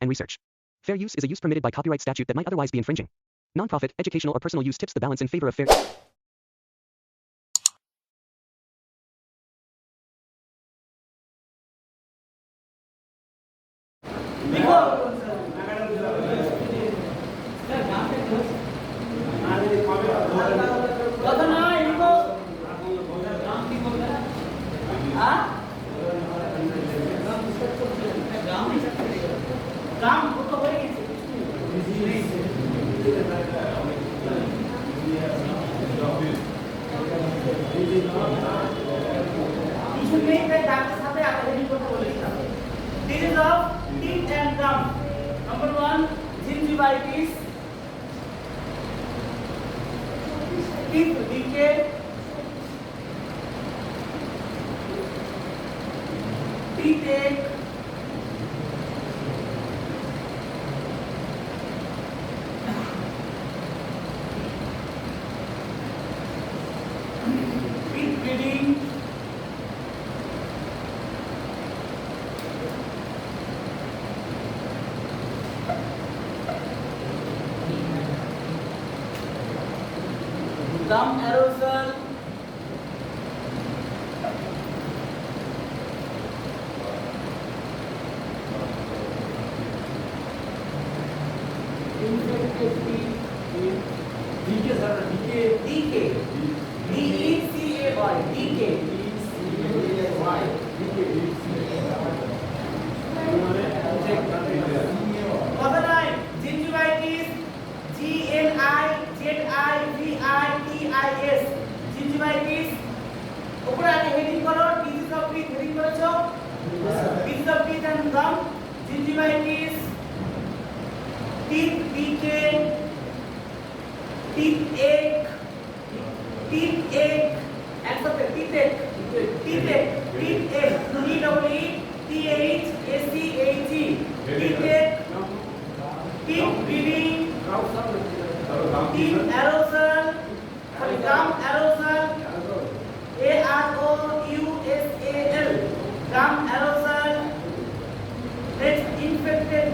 and research. Fair use is a use permitted by copyright statute that might otherwise be infringing. Nonprofit, educational, or personal use tips the balance in favor of fair. इस कृति infected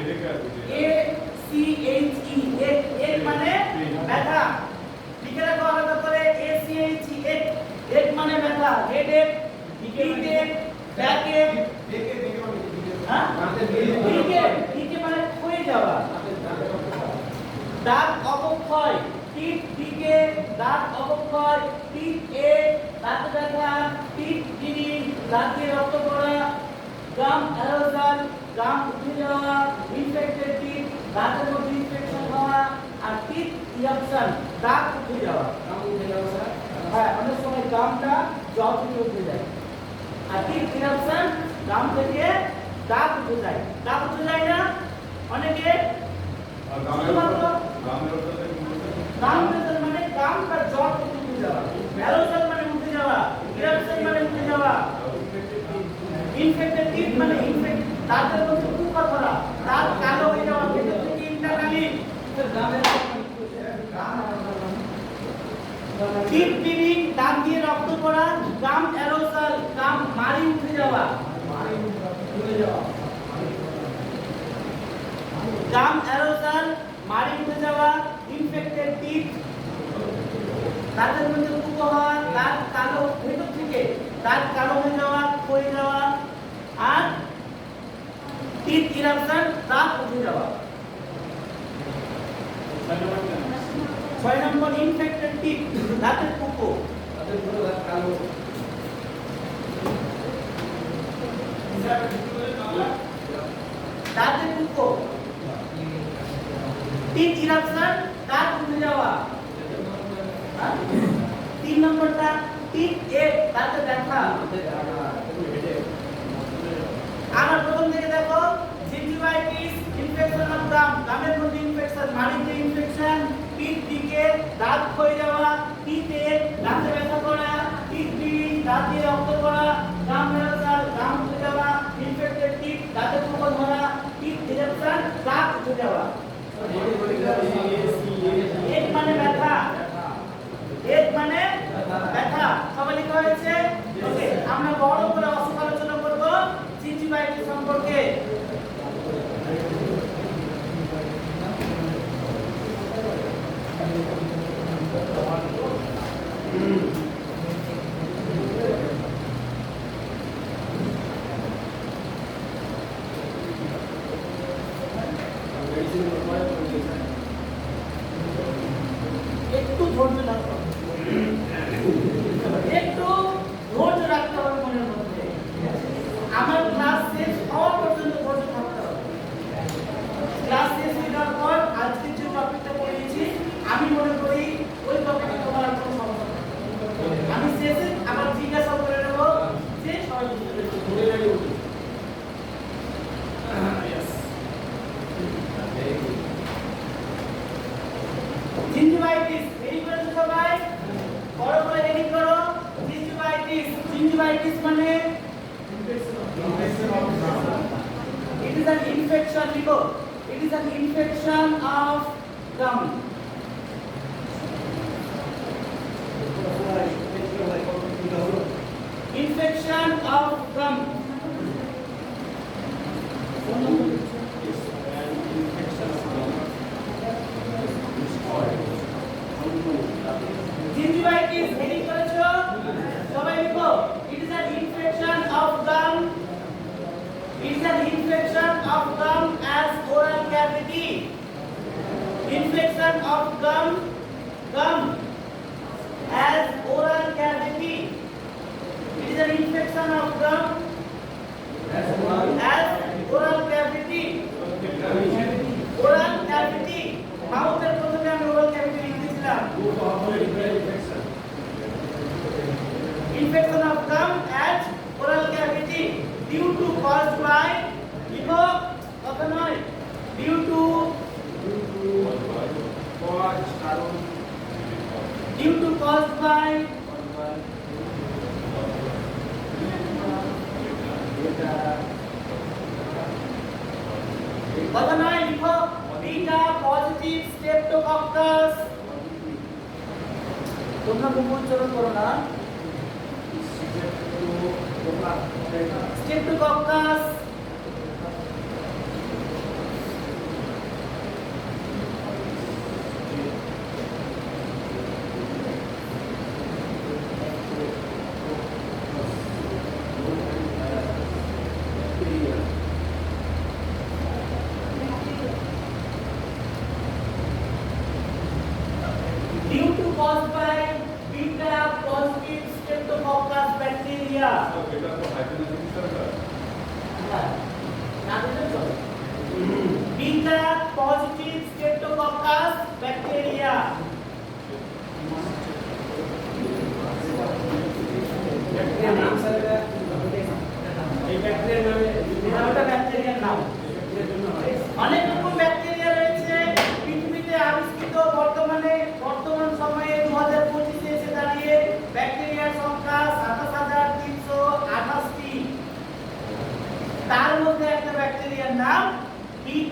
ব্যথা A C H E এক এক মানে ব্যথা লিখে রাখো আলাদা করে এ সি এইচ ই এক এক মানে ব্যথা হেডেক হিটেক ব্যাকএক দেখে দেখে মানে ডিকে হ্যাঁ দাঁতে হিটে হিটে মানে ক্ষয়ে যাওয়া দাঁত অবক্ষয় টিপ দিকে দাঁত অবক্ষয় টিপ এ দাঁত ব্যথা টিপ ব্লিডিং দাঁতে রক্ত পড়া গাম অ্যারোজাল গাম উঠে যাওয়া ইনফেক্টেড টিপ দাঁতের মধ্যে ইনফেকশন হওয়া আর টিপ ইরাপশন দাঁত উঠে যাওয়া কাম উঠে যাও স্যার হ্যাঁ অনেক সময় গামটা জল থেকে উঠে যায় আর টিপ ইরাপশন গাম থেকে দাঁত উঠে যায় দাঁত উঠে যায় না অনেকে শুধুমাত্র গাম বেতন মানে গামটা জল থেকে উঠে যাওয়া অ্যারোসল মানে উঠে যাওয়া ইরাপশন মানে উঠে যাওয়া ইনফেক্টেড টিপ মানে ইনফেক্ট দাঁতের মধ্যে পোকা ধরা দাঁত কালো হয়ে যাওয়া ভেতর থেকে ইন্টারনালি টিপ ব্লিডিং দাঁত দিয়ে রক্ত পড়া গাম অ্যারোসল গাম মারি উঠে যাওয়া। গাম অ্যারোসল মারি উঠে যাওয়া ইনফেক্টেড টিপ দাঁতের মধ্যে পুকো হওয়া, দাঁত কালো, ভেতর থেকে দাঁত কালো হয়ে যাওয়া ক্ষয়ে যাওয়া, আর টিথ ইরাপশন দাঁত উঠে যাওয়া। ছয় নম্বর ইনফেক্টেড টিথ দাঁতের পুকো দাঁতের পুকো টিথ ইরাপশন দাঁত উঠে যাওয়া। আর তিন নম্বরটা টিথ এক দাঁতে ব্যথা। আমার প্রথম থেকে দেখো জিঞ্জিভাইটিস ইনফেকশন অফ গাম গামের মধ্যে ইনফেকশন মাড়িতে ইনফেকশন দিকে দাঁত ক্ষয়ে যাওয়া, পিঠে দাঁতে ব্যথা করা পিঠ পিঠ রক্ত করা মেরাসাল গাম উঠে যাওয়া ইনফেক্টেড পিঠ দাঁতে পোকা ধরা পিঠ দাঁত উঠে যাওয়া। এক মানে ব্যথা। এক মানে ব্যথা। সবাই লেখা হয়েছে? ওকে, আমরা বড় করে অসুখ আলোচনা করব জিঞ্জিভাইটিস সম্পর্কে। Mm-hmm. gingivitis হেডিং করেছো সবাই লিখো it is an infection of gum it is an infection of gum as oral cavity infection of gum gum as oral cavity it is an infection of gum as oral cavity oral cavity মাউথের প্রথমে আমি oral cavity লিখেছিলাম Infection of gum at oral cavity due to caused by imococanoid due to due to caused by Bacanoid beta positive streptococcus তোমরা মুখ উচ্চারণ করো না। Streptococcus due to caused by beta positive streptococcus bacteria beta positive streptococcus, bacteria. অনেক রকম bacteria রয়েছে। পৃথিবীতে আবিষ্কৃত বর্তমানে, বর্তমান সময়ে দু হাজার পঁচিশে এসে দাঁড়িয়ে ব্যাকটেরিয়ার সংখ্যা সাতাশ হাজার তিনশো আঠাশটি। তার মধ্যে একটা ব্যাকটেরিয়ার নাম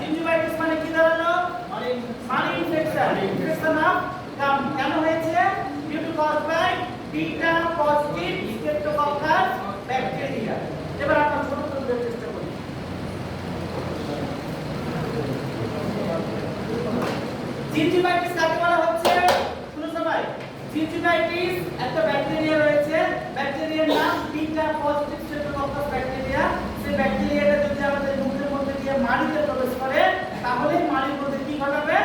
জিনজিভাইটিস মানে কি দাঁড়াল মানে ইনফেকশন ইনফেকশন অফ কাম কেন হয়েছে? Due to cause by beta positive streptococcus bacteria এবার আমরা ছোট ছোট চেষ্টা করি। জিনজিভাইটিস কাকে বলা হচ্ছে? শুনুন সবাই। জিনজিভাইটিস একটা ব্যাকটেরিয়া রয়েছে। ব্যাকটেরিয়ার নাম বিটা পজিটিভ স্ট্রেপ্টোকক্কাস ব্যাকটেরিয়া সেই ব্যাকটেরিয়াটা যদি আমাদের মুখে মালিকের প্রবেশ করে তাহলে মালিক মধ্যে কি ঘটাবে?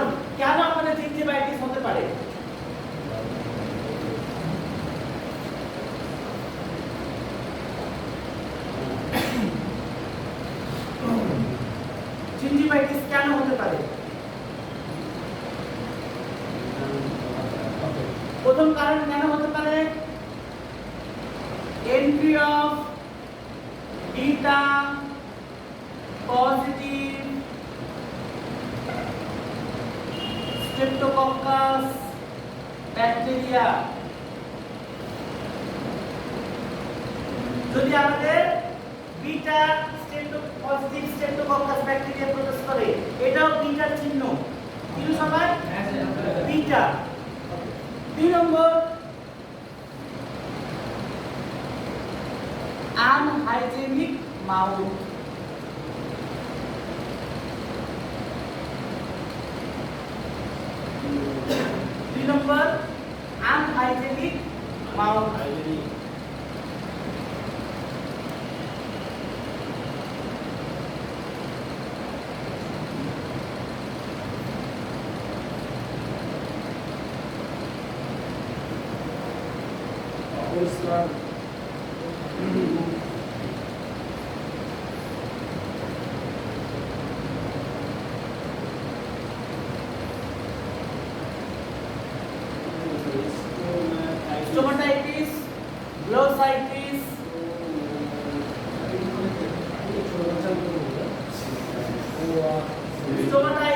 কারণ কেন আমাদের তিনটি বাইটিস হতে পারে? Unhygienic mouth 溝い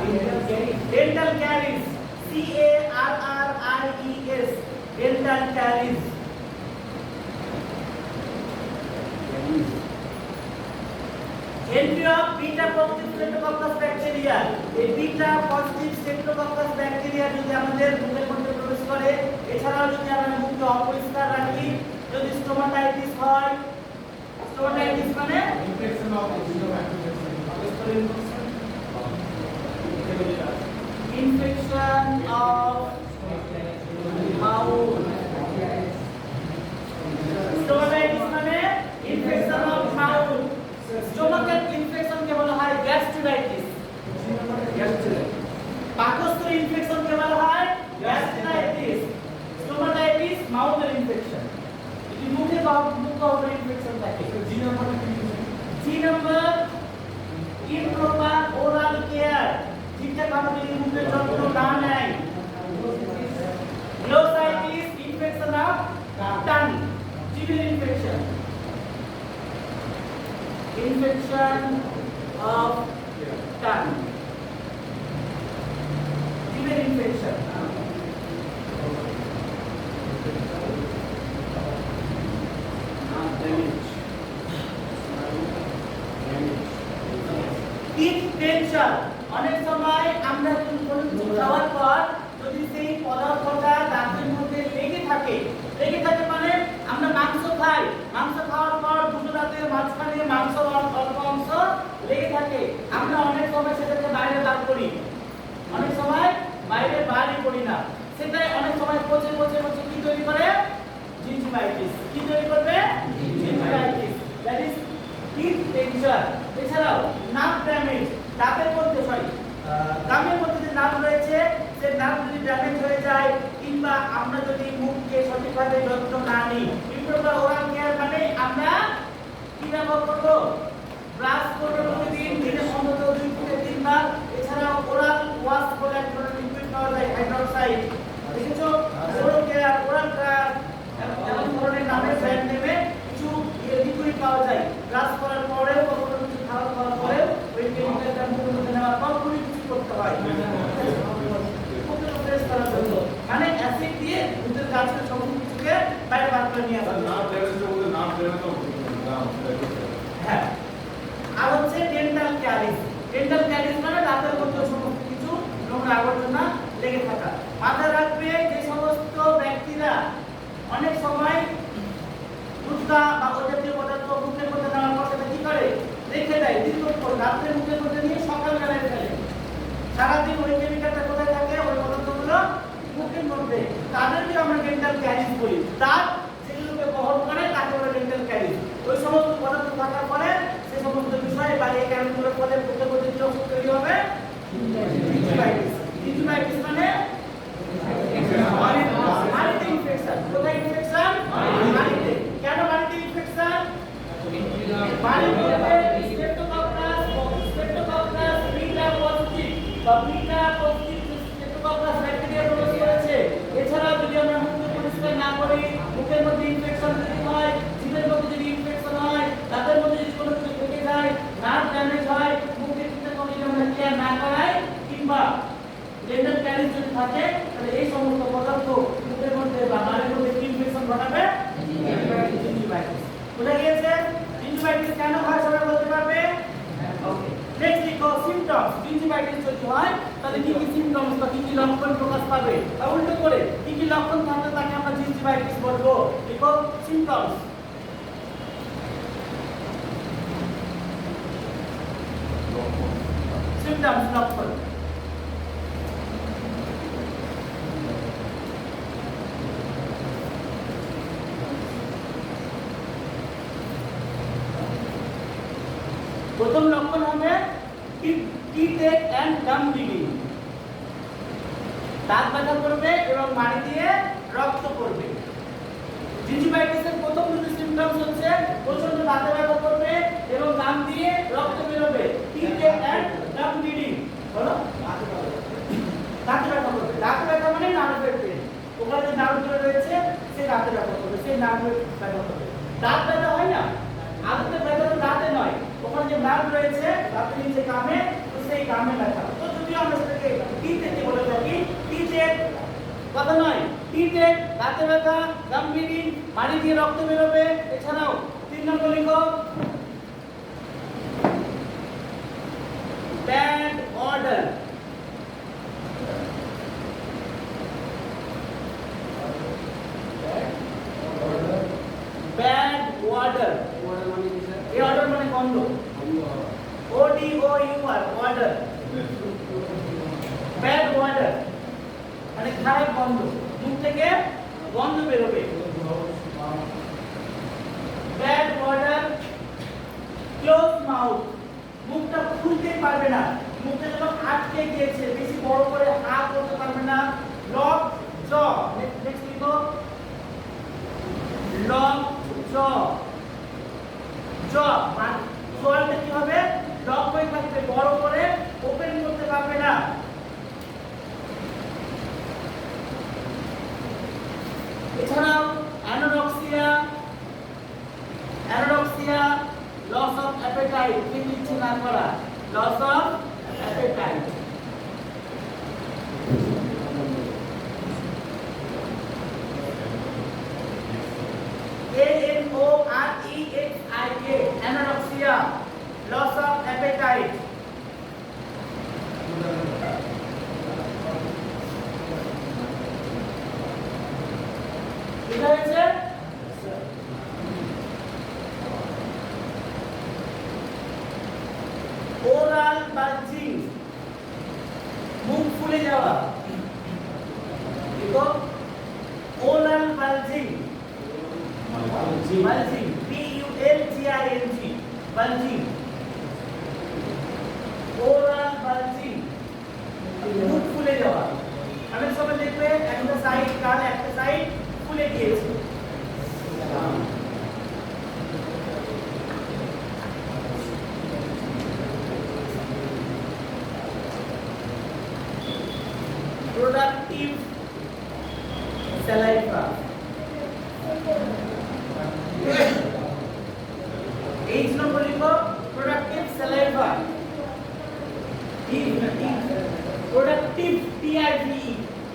dental caries c a r r i e s dental caries entry of beta positive streptococcus bacteria এই beta positive streptococcus bacteria যদি আমাদের মুখের মধ্যে প্রবেশ করে এছাড়াও যদি আমরা মুখকে অপরিষ্কার রাখি যদি স্টোমাটাইটিস হয় স্টোমাটাইটিস মানে infection of euro bacteria infection of mouth stomatitis মানে ইনফেকশন অফ মাউথ স্টোমাকের ইনফেকশনকে বলা হয় গ্যাস্ট্রাইটিস পাকস্থলী ইনফেকশনকে বলা হয় গ্যাস্ট্রাইটিস স্টোমাটাইটিস মাউথের ইনফেকশন যদি মুখে বা মুখ গহ্বরের ইনফেকশন থাকে। জি নাম্বার ইমপ্রপার ওরাল কেয়ার ঠিকঠাক ভাবে যদি মুখের যত্ন না নেয় গ্লোসাইটিস ইনফেকশন অফ টাং জিভের ইনফেকশন ইনফেকশন অফ টাং জিভের ইনফেকশন টিথ টেনশন অনেক সময় আমরা কোনো কিছু খাওয়ার পর যদি সেই পদার্থটা দাঁতের মধ্যে লেগে থাকে লেগে থাকে মানে আমরা মাংস খাই মাংস খাওয়ার পর দুটো দাঁতের মাঝখানে মাংস অল্প অংশ লেগে থাকে। আমরা অনেক সময় সেটাকে বাইরে বার করি। অনেক সময় বাইরে বারই করি না। সেটাই অনেক সময় পচে পচে পচে কি তৈরি করে? জিঞ্জিভাইটিস কি তৈরি করবে? Gingivitis that is teeth tension এছাড়াও নাক ড্যামেজ দাঁতের মধ্যে সরি দামের মধ্যে যে নাক রয়েছে, সে নাক যদি ড্যামেজ হয়ে যায়, কিংবা আমরা যদি মুখকে সঠিকভাবে যত্ন না নিই ইম্প্রপার ওরাল কেয়ার মানে আমরা কি ব্যবহার করব ব্রাশ প্রতিদিন দিনে অন্তত দুই থেকে তিনবার এছাড়াও ওরাল ওয়াশ বলে এক ধরনের লিকুইড পাওয়া যায় হাইড্রোক্সাইড দেখেছ ওরাল কেয়ার ওরাল এমন ধরনের নামের ব্র্যান্ড নেমে কিছু লিকুইড পাওয়া যায় ব্রাশ করার পরেও কখনো কিছু খাওয়া খাওয়ার পরেও ওই কেমিক্যালটা মুখের মধ্যে নেওয়ার পর কিছু করতে হয় করার মানে অ্যাসিড দিয়ে ভিতরে গাছের সমস্ত কিছুকে বাইরে বার করে নিয়ে আসা হ্যাঁ। আর হচ্ছে ডেন্টাল ক্যারিজ ডেন্টাল ক্যারিজ মানে দাঁতের মধ্যে সমস্ত কিছু নোংরা আবর্জনা লেগে থাকা। মাথায় রাখবে যে সমস্ত ব্যক্তিরা অনেক সময় গুটকা বা ওই জাতীয় পদার্থ মুখের মধ্যে নেওয়ার পর সেটা কি করে? রেখে দেয় দীর্ঘক্ষণ রাত্রে মুখের মধ্যে নিয়ে সকালবেলায় ফেলে। সারাদিন ওই কেমিক্যালটা কোথায় থাকে? ওই পদার্থগুলো মুখের মধ্যে তাদেরকে আমরা ডেন্টাল ক্যারিজ বলি। তার সেগুলোকে বহন করে তাকে আমরা ডেন্টাল ক্যারিজ ওই সমস্ত পদার্থ থাকার পরে সে সমস্ত বিষয়ে বা এই ক্যারিজগুলোর ফলে প্রত্যেক মধ্যে চোখ তৈরি হবে? মানে মাড়িতে ইনফেকশন কোথায় ইনফেকশন মাড়িতে কেন মাড়িতে ইনফেকশন বাড়ির মধ্যে স্ট্রেপ্টোকক্কাস স্ট্রেপ্টোকক্কাস বিটা পজিটিভ বা বিটা পজিটিভ স্ট্রেপ্টোকক্কাস ব্যাকটেরিয়া প্রবেশ করেছে এছাড়াও যদি আমরা মুখকে পরিষ্কার না করি মুখের মধ্যে ইনফেকশন যদি হয় জিভের মধ্যে যদি ইনফেকশন হয় দাঁতের মধ্যে যদি কোনো কিছু থেকে যায় নার্ভ ড্যামেজ হয় মুখে ঠিকঠাক মতো যদি আমরা কেয়ার না করাই কিংবা ডেন্টাল ক্যারিজ যদি থাকে তাহলে এই সমস্ত পদার্থ মুখের মধ্যে বা নাড়ির মধ্যে কি ইনফেকশন ঘটাবে gingivitis বুঝা গিয়েছে gingivitis কেন হয় সবাই বলতে পারবে ওকে নেক্সট লিখো সিম্পটমস gingivitis যদি হয় তাহলে কি কি সিম্পটমস বা কি কি লক্ষণ প্রকাশ পাবে আর উল্টো করে কি কি লক্ষণ থাকলে তাকে আমরা gingivitis বলব লিখো সিম্পটমস সিম্পটমস লক্ষণ হয়েছে রাত্রি যে কামে তো সেই কামে লেখা তো যদিও আমরা সেটাকে টিতে কি বলে থাকি টিতে কথা নয় টিতে রাতে ব্যথা গাম ব্লিডিং পানি দিয়ে রক্ত বেরোবে। এছাড়াও তিন নম্বর লিখো ব্যাড অর্ডার ব্যাড ওয়াটার এই অর্ডার মানে গন্ধ। D-O-U-R. Bad order. মানে খারাপ গন্ধ মুখ থেকে গন্ধ বেরোবে ব্যাড অর্ডার ক্লোজ মাউথ মুখটা খুলতে পারবে না মুখটা যখন আটকে গিয়েছে, বেশি বড় করে হাত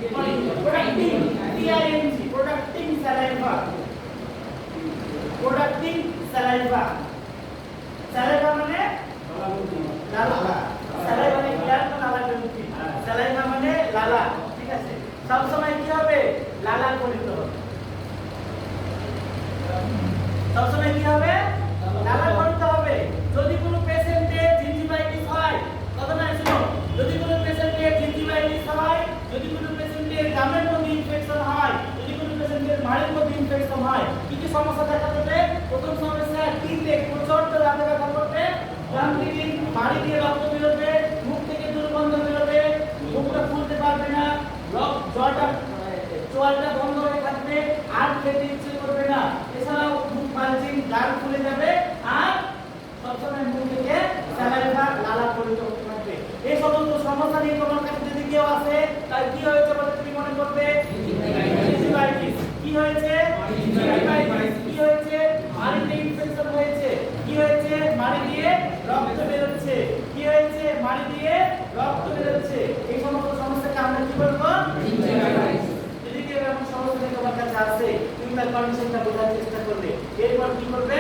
Producting, P-R-N-G, producting saliva. Producting saliva. Saliva মানে লালা saliva মানে কি আর লালা কি saliva মানে লালা ঠিক আছে সব সময় কি হবে লালা করিতে হবে সব সময় কি হবে লালা করতে হবে যদি কোনো মাড়ির মধ্যে ইনফেকশন হয় কি কি সমস্যা দেখা দেবে প্রথম সমস্যা তিন দিন প্রচণ্ড রাতে ব্যথা করবে যান্ত্রিক মাড়ি দিয়ে রক্ত বেরোবে ¿Qué es Martín Corbea?